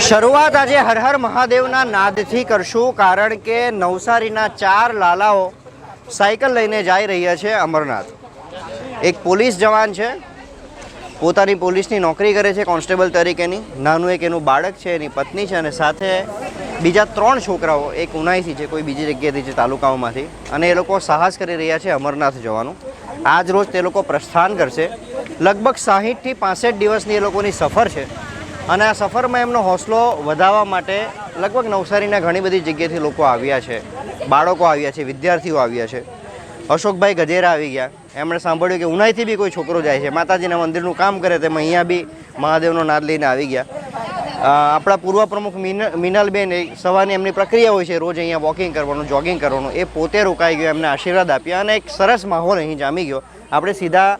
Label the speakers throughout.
Speaker 1: શરૂઆત આજે હર હર મહાદેવના નાદથી કરશું, કારણ કે નવસારીના ચાર લાલાઓ સાયકલ લઈને જઈ રહ્યા છે અમરનાથ. એક પોલીસ જવાન છે, પોતાની પોલીસની નોકરી કરે છે કોન્સ્ટેબલ તરીકેની. નાનું એક એનું બાળક છે, એની પત્ની છે અને સાથે બીજા ત્રણ છોકરાઓ, એક ઉનાઈથી છે, કોઈ બીજી જગ્યાએથી છે તાલુકાઓમાંથી. અને એ લોકો સાહસ કરી રહ્યા છે અમરનાથ જવાનું. આજ રોજ તે લોકો પ્રસ્થાન કરશે. લગભગ સાહીઠથી પાસઠ દિવસની એ લોકોની સફર છે. અને આ સફરમાં એમનો હોસલો વધારવા માટે લગભગ નવસારીના ઘણી બધી જગ્યાએથી લોકો આવ્યા છે. બાળકો આવ્યા છે, વિદ્યાર્થીઓ આવ્યા છે. અશોકભાઈ ગજેરા આવી ગયા. એમણે સાંભળ્યું કે ઉનાઈથી બી કોઈ છોકરો જાય છે. માતાજીના મંદિરનું કામ કરે તેમ અહીંયા બી મહાદેવનો નાદ લઈને આવી ગયા. આપણા પૂર્વ પ્રમુખ મિન, મિનલબેન સવારની એમની પ્રક્રિયા હોય છે. રોજ અહીંયા વોકિંગ કરવાનું, જોગિંગ કરવાનું. એ પોતે રોકાઈ ગયો, એમને આશીર્વાદ આપ્યા અને એક સરસ માહોલ અહીં જામી ગયો. આપણે સીધા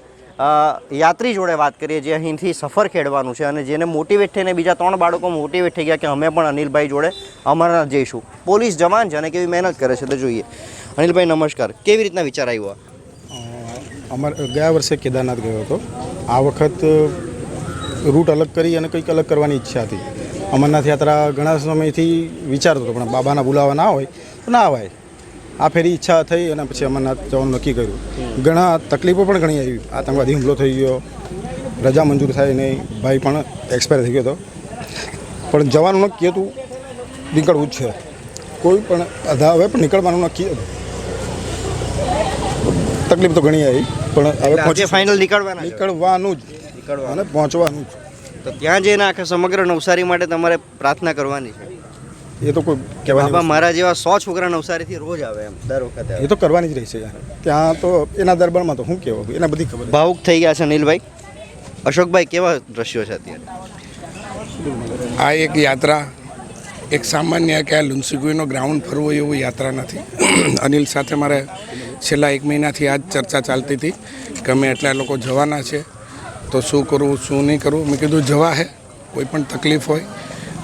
Speaker 1: યાત્રી જોડે વાત કરીએ જે અહીંથી સફર ખેડવાનું છે અને જેને મોટિવેટ થઈને બીજા ત્રણ બાળકો મોટિવેટ થઈ ગયા કે અમે પણ અનિલભાઈ જોડે અમરનાથ જઈશું. પોલીસ જવાન છે અને કેવી મહેનત કરે છે તો જોઈએ. અનિલભાઈ, નમસ્કાર. કેવી રીતના વિચાર આવ્યો?
Speaker 2: અમાર, ગયા વર્ષે કેદારનાથ ગયો હતો. આ વખત રૂટ અલગ કરી અને કંઈક અલગ કરવાની ઈચ્છા હતી. અમરનાથ યાત્રા ઘણા સમયથી વિચારતો હતો, પણ બાબાના બોલાવા ના હોય તો ના આવાય આ ફેરી ઈચ્છા થઈ અને પછી અમરનાથ જવાનું નક્કી કર્યું. ઘણા તકલીફો પણ ઘણી આવી. આતંકવાદી હુમલો થઈ ગયો. રજા મંજૂર થાય નહીં. ભાઈ પણ એક્સપાયર થઈ ગયો હતો. પણ જવાનું નક્કી હતું. નીકળવું જ છે. કોઈ પણ અધા હવે પણ નીકળવાનું નક્કી હતું. તકલીફ તો ઘણી આવી પણ હવે પહોંચે
Speaker 1: ફાઇનલ નીકળવાના
Speaker 2: નીકળવાનું જ.
Speaker 1: નીકળવાનું.
Speaker 2: અને પહોંચવાનું જ.
Speaker 1: તો ત્યાં જઈને આખા સમગ્ર નવસારી માટે તમારે પ્રાર્થના કરવાની છે?
Speaker 2: એ તો કોઈ કહેવાય
Speaker 1: બાબા મારા જેવા સો છોકરા નવસારીથી રોજ આવે એમ દર વખતે
Speaker 2: એ તો કરવાની જ રહી છે ત્યાં તો એના દરબારમાં તો શું કહેવું એના બધી ખબર
Speaker 1: ભાવુક થઈ ગયા છે અનિલભાઈ અશોકભાઈ કેવા દ્રશ્યો છે અત્યારે?
Speaker 3: આ એક યાત્રા એક સામાન્ય કે આ લુન્સીગુઈનો ગ્રાઉન્ડ ફરવો એવું યાત્રા નથી. અનિલ સાથે મારે છેલ્લા એક મહિનાથી આ જ ચર્ચા ચાલતી હતી કે અમે એટલા લોકો જવાના છે તો શું કરવું શું નહીં કરવું મેં કીધું જવા હે કોઈ પણ તકલીફ હોય.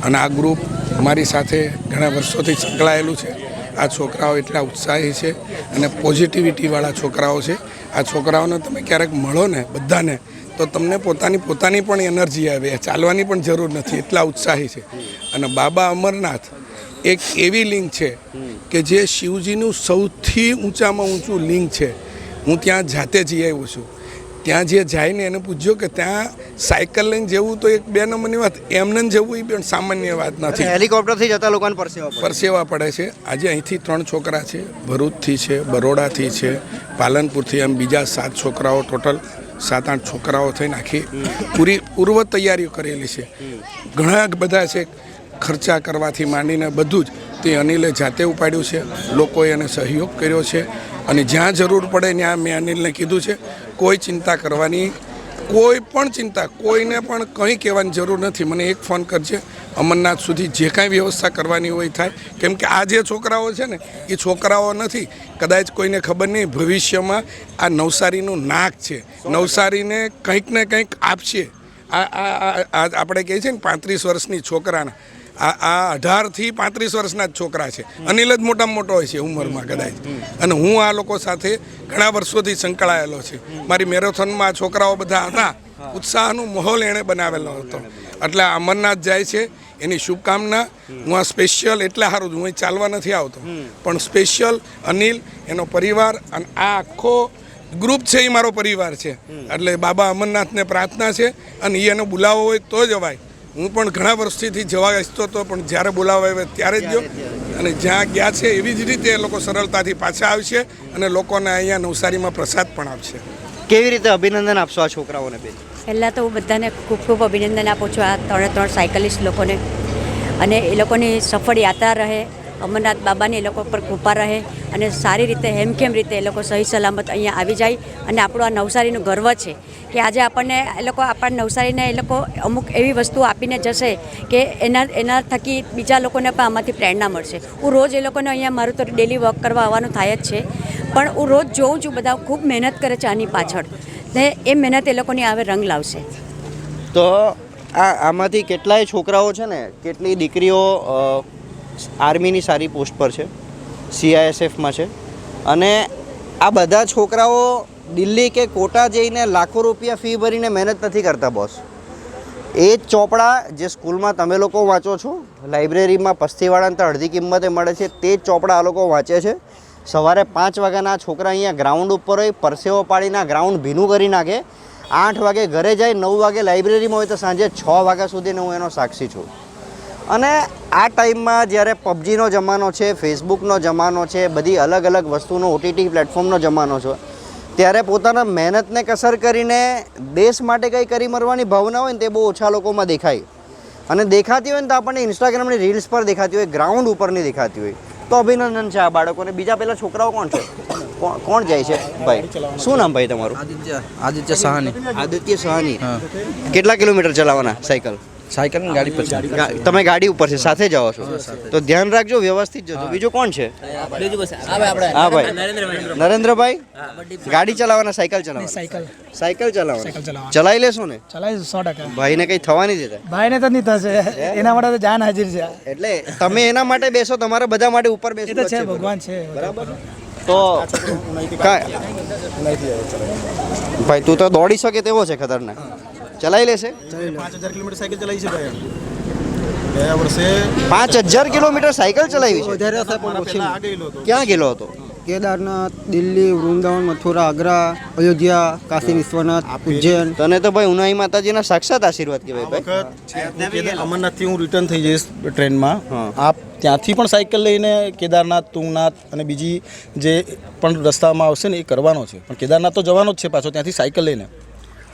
Speaker 3: અને આ ગ્રુપ મારી સાથે ઘણા વર્ષોથી સંકળાયેલું છે. આ છોકરાઓ એટલા ઉત્સાહી છે અને પોઝિટિવિટીવાળા છોકરાઓ છે. આ છોકરાઓને તમે ક્યારેક મળો ને બધાને, તો તમને પોતાની પોતાની પણ એનર્જી આવે. ચાલવાની પણ જરૂર નથી. એટલા ઉત્સાહી છે. અને બાબા અમરનાથ એક એવી લિંગ છે કે જે શિવજીનું સૌથી ઊંચામાં ઊંચું લિંગ છે. હું ત્યાં જાતે જઈ આવ્યો છું. ત્યાં જે જાય ને એને પૂછજો કે ત્યાં સાયકલ લઈને જવું તો એક બે નંબરની વાત એમને જવું એ પણ સામાન્ય વાત નથી.
Speaker 1: હેલિકોપ્ટરથી જતા લોકોને પરસેવા
Speaker 3: પરસેવા પડે છે. આજે અહીંથી ત્રણ છોકરા છે ભરૂચથી છે બરોડાથી છે પાલનપુરથી એમ બીજા સાત છોકરાઓ ટોટલ સાત આઠ છોકરાઓ થઈને આખી પૂરી પૂર્વ તૈયારીઓ કરેલી છે. ઘણા બધા છે ખર્ચા કરવાથી માંડીને બધું જ તે અનિલે જાતે ઉપાડ્યું છે. લોકોએ એને સહયોગ કર્યો છે. અને જ્યાં જરૂર પડે ત્યાં મેં અનિલને કીધું છે, કોઈ ચિંતા કરવાની, કોઈ પણ ચિંતા, કોઈને પણ કંઈ કહેવાની જરૂર નથી. મને એક ફોન કરજે, અમરનાથ સુધી જે કાંઈ વ્યવસ્થા કરવાની હોય થાય. કેમ કે આ જે છોકરાઓ છે ને, એ છોકરાઓ નથી. કદાચ કોઈને ખબર નહીં, ભવિષ્યમાં આ નવસારીનું નાક છે. નવસારીને કંઈક ને કંઈક આપશે. આ આપણે કહીએ છીએ ને પાંત્રીસ વર્ષની છોકરાના. આ આ અઢારથી પાંત્રીસ વર્ષના જ છોકરા છે. અનિલ જ મોટામાં મોટો હોય છે ઉંમરમાં કદાચ. અને હું આ લોકો સાથે ઘણા વર્ષોથી સંકળાયેલો છે. મારી મેરેથોનમાં આ છોકરાઓ બધા હતા. ઉત્સાહનો માહોલ એણે બનાવેલો હતો. એટલે અમરનાથ જાય છે. એની શુભકામના. હું આ સ્પેશિયલ એટલે સારું હું ચાલવા નથી આવતો. પણ સ્પેશિયલ અનિલ, એનો પરિવાર અને આ આખો ગ્રુપ છે એ મારો પરિવાર છે. એટલે બાબા અમરનાથને પ્રાર્થના છે. અને એ એનો બોલાવો હોય તો જવાય હું પણ ઘણા વર્ષથી જવા ઈચ્છતો હતો પણ જ્યારે બોલાવો આવે ત્યારે જ ગયો. અને જ્યાં ગયા છે એવી જ રીતે એ લોકો સરળતાથી પાછા આવશે અને લોકોને અહીંયા નવસારીમાં પ્રસાદ પણ આપશે.
Speaker 1: કેવી રીતે અભિનંદન આપશો આ છોકરાઓને બેન
Speaker 4: પહેલાં તો હું બધાને ખૂબ ખૂબ અભિનંદન આપું છું આ ત્રણે ત્રણ સાયકલિસ્ટ લોકોને. અને એ લોકોની સફળ યાત્રા રહે. અમરનાથ બાબાની એ લોકો પર કૃપા રહે અને સારી રીતે હેમખેમ રીતે એ લોકો સહી સલામત અહીંયા આવી જાય અને આપણું આ નવસારીનું ગર્વ છે કે આજે આપણને એ લોકો આપણા નવસારીને એ લોકો અમુક એવી વસ્તુ આપીને જશે કે એના એના થકી બીજા લોકોને પણ આમાંથી પ્રેરણા મળશે. હું રોજ એ લોકોને અહીંયા મારું તો ડેલી વોક કરવા આવવાનું થાય જ છે. પણ હું રોજ જોઉં છું બધા ખૂબ મહેનત કરે છે આની પાછળ. ને એ મહેનત એ લોકોની હવે રંગ લાવશે.
Speaker 1: તો આ આમાંથી કેટલાય છોકરાઓ છે ને, કેટલી દીકરીઓ આર્મીની સારી પોસ્ટ પર છે સીઆઈએસએફમાં છે. અને આ બધા છોકરાઓ દિલ્હી કે કોટા જઈને લાખો રૂપિયા ફી ભરીને મહેનત નથી કરતા બોસ એ જ ચોપડા જે સ્કૂલમાં તમે લોકો વાંચો છો, લાઇબ્રેરીમાં પસ્તીવાળાને તો અડધી કિંમતે મળે છે, તે જ ચોપડા આ લોકો વાંચે છે. સવારે પાંચ વાગ્યાના છોકરા અહીંયા ગ્રાઉન્ડ ઉપર હોય, પરસેવો પાડીને ગ્રાઉન્ડ ભીનું કરી નાખે. આઠ વાગે ઘરે જાય, નવ વાગે લાઇબ્રેરીમાં હોય તો સાંજે છ વાગ્યા સુધીને હું એનો સાક્ષી છું. અને આ ટાઈમમાં જ્યારે પબજીનો જમાનો છે ફેસબુકનો જમાનો છે બધી અલગ અલગ વસ્તુનો ઓટીટી પ્લેટફોર્મનો જમાનો છે ત્યારે પોતાના મહેનતને કસર કરીને દેશ માટે કંઈ કરી મરવાની ભાવના હોય ને તે બહુ ઓછા લોકોમાં દેખાય. અને દેખાતી હોય ને તો આપણને ઇન્સ્ટાગ્રામની રીલ્સ પર દેખાતી હોય ગ્રાઉન્ડ ઉપરની દેખાતી હોય. તો અભિનંદન છે આ બાળકોને. બીજા પેલા છોકરાઓ કોણ છે? કોણ- કોણ જાય છે? ભાઈ શું નામ ભાઈ તમારું?
Speaker 5: આદિત્ય આદિત્ય સહાની.
Speaker 1: આદિત્ય સહાની. કેટલા કિલોમીટર ચલાવવાના સાયકલ?
Speaker 5: સાયકલની ગાડી પછી.
Speaker 1: તમે ગાડી ઉપર છે સાથે જાઓ છો. તો ધ્યાન રાખજો વ્યવસ્થિત જજો બીજું કોણ છે? હા ભાઈ નરેન્દ્રભાઈ. ગાડી ચલાવવાના સાયકલ ચલાવવાના?
Speaker 6: સાયકલ.
Speaker 1: સાયકલ ચલાવવાના. ચલાવી લેશો ને?
Speaker 6: ચલાવીશું સો ટકા.
Speaker 1: ભાઈને કંઈ થવા નહીં દેતા?
Speaker 6: ભાઈને તો નહીં થશે. એના માટે તો જાન હાજર છે.
Speaker 1: એટલે તમે એના માટે બેસો તમારા બધા માટે ઉપર
Speaker 6: બેસો તો છે ભગવાન છે
Speaker 1: બરાબર? તો ભાઈ તું તો દોડી શકે તેવો છે ખતરનાક. ચલાવી લેશે?
Speaker 2: પાંચ હજાર કિલોમીટર સાયકલ ચલાવી છે ભાઈ ગયા વર્ષે
Speaker 1: પાંચ હજાર કિલોમીટર સાયકલ ચલાવી છે? ક્યાં ગયેલો હતો?
Speaker 7: કેદારનાથ દિલ્હી વૃંદાવન મથુરા આગ્રા અયોધ્યા કાશી વિશ્વનાથ ઉજ્જૈન.
Speaker 1: તને તો ભાઈ ઉનાઈ માતાજીના સાક્ષાત આશીર્વાદ કહેવાય ભાઈ.
Speaker 2: અમરનાથથી હું રિટર્ન થઈ જઈશ ટ્રેનમાં. આપ ત્યાંથી પણ સાયકલ લઈને કેદારનાથ તુંગનાથ અને બીજી જે પણ રસ્તામાં આવશે ને એ કરવાનો છે. પણ કેદારનાથ તો જવાનો જ છે પાછો ત્યાંથી સાયકલ લઈને.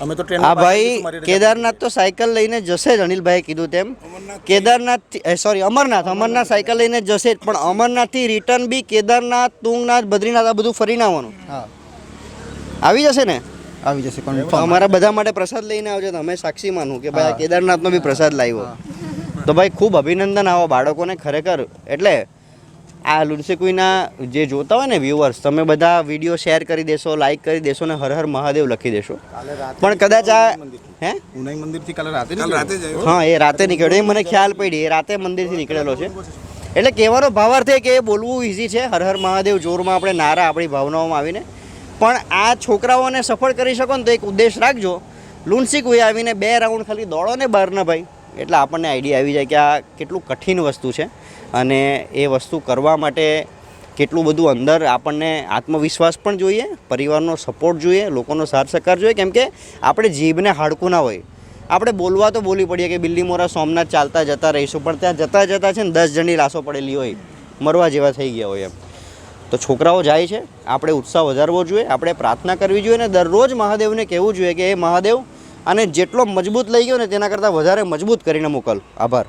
Speaker 2: અમે તો ટ્રેન
Speaker 1: આ ભાઈ કેદારનાથ તો સાયકલ લઈને જશે જ અનિલભાઈ કીધું તેમ. કેદારનાથ સોરી અમરનાથ અમરનાથ સાયકલ લઈને જશે જ પણ અમરનાથથી રિટર્ન બી કેદારનાથ તુંગનાથ બદ્રીનાથ આ બધું ફરીને આવવાનું.
Speaker 7: હા.
Speaker 1: આવી જશે ને?
Speaker 7: આવી જશે
Speaker 1: અમારા બધા માટે પ્રસાદ લઈને આવજો તો અમે સાક્ષી માનું કે ભાઈ કેદારનાથનો બી પ્રસાદ લાવ્યો. તો ભાઈ ખૂબ અભિનંદન આવો બાળકોને ખરેખર. એટલે આ લુન્સીકુઈના જે જોતા હોય ને વ્યુઅર્સ તમે બધા વીડિયો શેર કરી દેશો લાઈક કરી દેશો ને હર હર મહાદેવ લખી દેશો. પણ કદાચ આ હે?
Speaker 2: ઉનાઈ મંદિરથી કાલે રાતે
Speaker 3: રાતે
Speaker 1: હા એ રાતે નીકળ્યો. એ મને ખ્યાલ પડી. એ રાતે મંદિરથી નીકળેલો છે. એટલે કહેવાનો ભાવાર્થ એ કે એ બોલવું ઇઝી છે. હર હર મહાદેવ જોરમાં આપણે નારા આપણી ભાવનાઓમાં આવીને. પણ આ છોકરાઓને સફળ કરી શકો ને તો એક ઉદ્દેશ રાખજો. લુન્સી કુઈ આવીને બે રાઉન્ડ ખાલી દોડો ને બહારના ભાઈ. એટલે આપણને આઈડિયા આવી જાય કે આ કેટલું કઠિન વસ્તુ છે. અને એ વસ્તુ કરવા માટે કેટલું બધું અંદર આપણને આત્મવિશ્વાસ પણ જોઈએ, પરિવારનો સપોર્ટ જોઈએ, લોકોનો સાથ સહકાર જોઈએ. કેમ કે આપણે જીભને હાડકું ના હોય. આપણે બોલવા તો બોલી પડીએ કે બિલ્લી મોરા સોમનાથ ચાલતા જતા રહીશું, પણ ત્યાં જતા જતા છે ને દસ જણની લાશો પડેલી હોય, મરવા જેવા થઈ ગયા હોય એમ. તો છોકરાઓ જાય છે, આપણે ઉત્સાહ વધારવો જોઈએ, આપણે પ્રાર્થના કરવી જોઈએ ને દરરોજ મહાદેવને કહેવું જોઈએ કે એ મહાદેવ અને જેટલો મજબૂત લઈ ગયો ને તેના કરતાં વધારે મજબૂત કરીને મોકલ. આભાર.